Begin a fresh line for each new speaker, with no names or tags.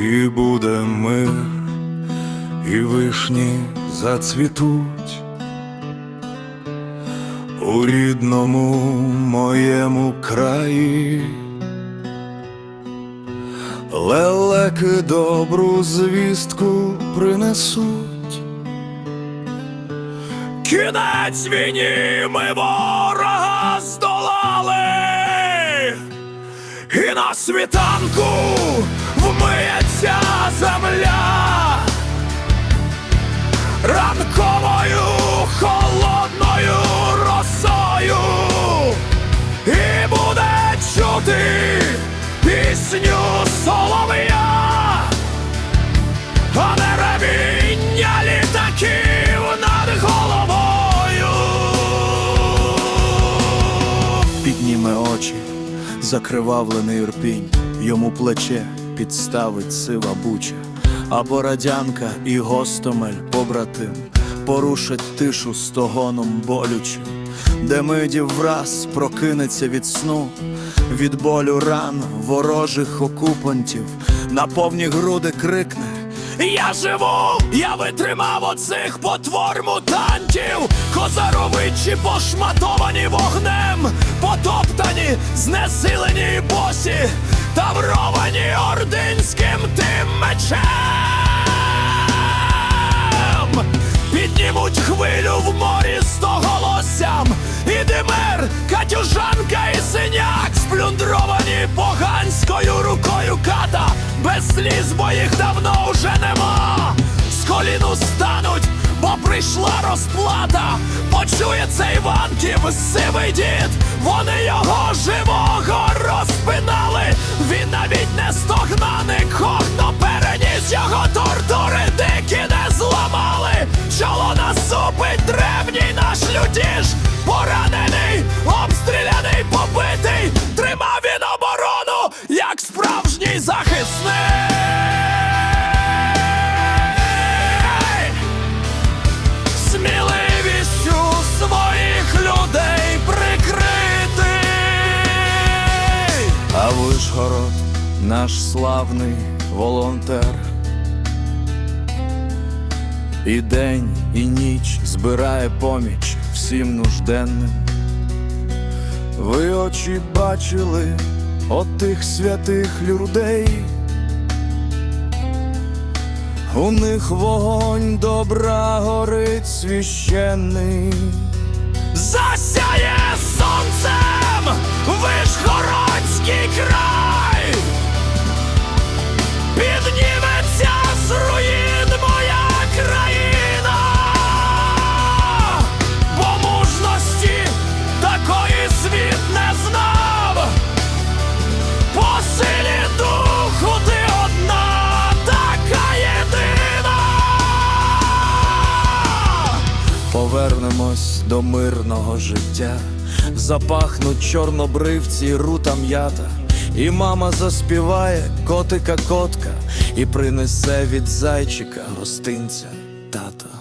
і буде мир, і вишні зацвітуть. У рідному моєму краї лелеки добру звістку принесуть. Кінець війні ми ворога здолали, і на світанку вмиється земля ранковою холодною росою, і буде чути пісню солов'я, а не ревіння літаків над головою. Підніме очі, закривавлений ірпінь, йому плече підставить сива буча, або радянка і гостомель побратим порушать тишу стогоном болючим, де мидів враз прокинеться від сну, від болю ран ворожих окупантів, на повні груди крикне. Я живу, я витримав оцих потвор мутантів, козаровичі пошматовані вогнем, потоптані, знесилені босі, тавровані ординським Піднімуть хвилю в морі стоголоссям, і димер, катюжанка і синяк, сплюндровані поганською рукою ката, без сліз, бо їх давно вже нема. З коліну стануть, бо прийшла розплата. Почує цей Іванків сивий дід. Вони його живого розпинали. Наш людіж. Поранений, обстріляний, побитий. Тримав він оборону, як справжній захисник. Вишгород, наш славний волонтер. І день, і ніч збирає поміч всім нужденним. Ви очі бачили от тих святих людей. У них вогонь добра горить священний. Повернемось до мирного життя. Запахнуть чорнобривці, рута м'ята. І мама заспіває котика котка і принесе від зайчика гостинця тата.